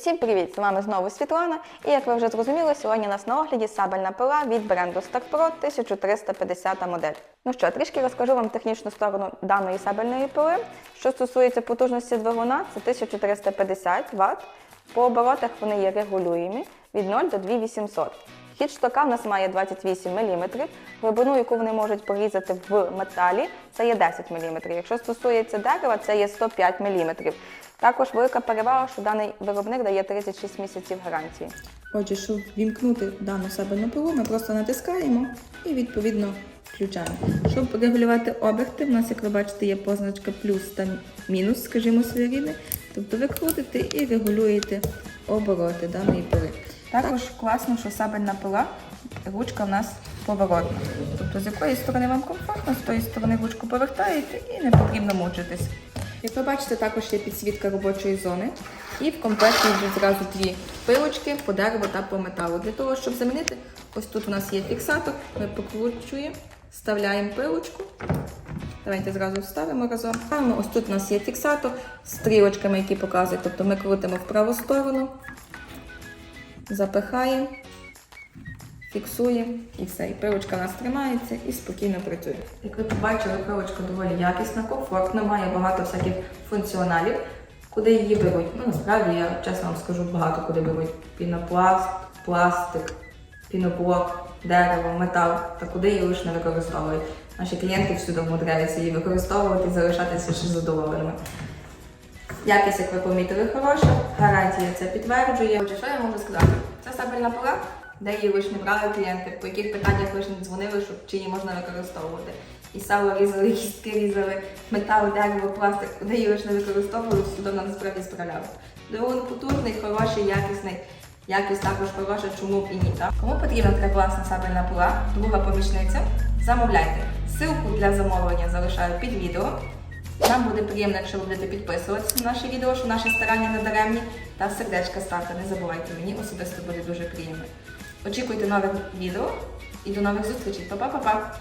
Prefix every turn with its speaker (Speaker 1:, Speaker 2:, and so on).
Speaker 1: Усім привіт! З вами знову Світлана. І як ви вже зрозуміли, сьогодні у нас на огляді сабельна пила від бренду Stark Pro 1350 модель. Ну що, трішки розкажу вам технічну сторону даної сабельної пили. Що стосується потужності двигуна, це 1450 Вт. По оборотах вони є регулюємі від 0 до 2800. Хід штока в нас має 28 мм, глибину, яку вони можуть порізати в металі, це є 10 мм. Якщо стосується дерева, це є 105 мм. Також велика перевага, що даний виробник дає 36 місяців гарантії.
Speaker 2: Отже, щоб вімкнути дану сабельну пилу, ми просто натискаємо і відповідно включаємо. Щоб регулювати оберти, в нас, як ви бачите, є позначка плюс та мінус, скажімо, своєрідний. Тобто ви крутите і регулюєте обороти даної пили. Також класно, що сабельна пила, ручка в нас поворотна. Тобто з якої сторони вам комфортно, з тої сторони ручку повертаєте і не потрібно мучитись. Як ви бачите, також є підсвітка робочої зони. І в комплекті вже зразу дві пилочки по дереву та по металу. Для того, щоб замінити, ось тут у нас є фіксатор, ми покручуємо, вставляємо пилочку. Давайте зразу вставимо разом. Ставимо. Ось тут у нас є фіксатор з стрілочками, які показують. Тобто ми крутимо в праву сторону, запихаємо, фіксуємо і все. І пилочка нас тримається і спокійно працює. Як ви побачили, пилочка доволі якісна, комфортна, має багато всяких функціоналів. Куди її беруть? Ну, насправді я чесно вам скажу багато куди беруть. Пінопласт, пластик, піноблок, дерево, метал та куди її лише не використовують. Наші клієнти всюди вмудряються її використовувати і залишатися ще задоволеними. Якість, як ви помітили, хороша, гарантія це підтверджує. Отже, що я можу сказати? Це сабельна пила, де її лише не брали клієнти, по яких питаннях лише не дзвонили, щоб чи її можна використовувати. І сало різали, кістки різали, метал, дерево, пластик, куди її лише не використовували, одно насправді справляли. Двигун потужний, хороший, якісний. Якість також хороша, чому б і ні. Так? Кому потрібна така класна сабельна пила, друга помічниця, замовляйте. Ссылку для замовлення залишаю під відео. Нам буде приємно, якщо ви будете підписуватися на наші відео, що наші старання не даремні, та сердечка ставте, не забувайте, мені особисто буде дуже приємно. Очікуйте нових відео і до нових зустрічей. Па-па-па-па!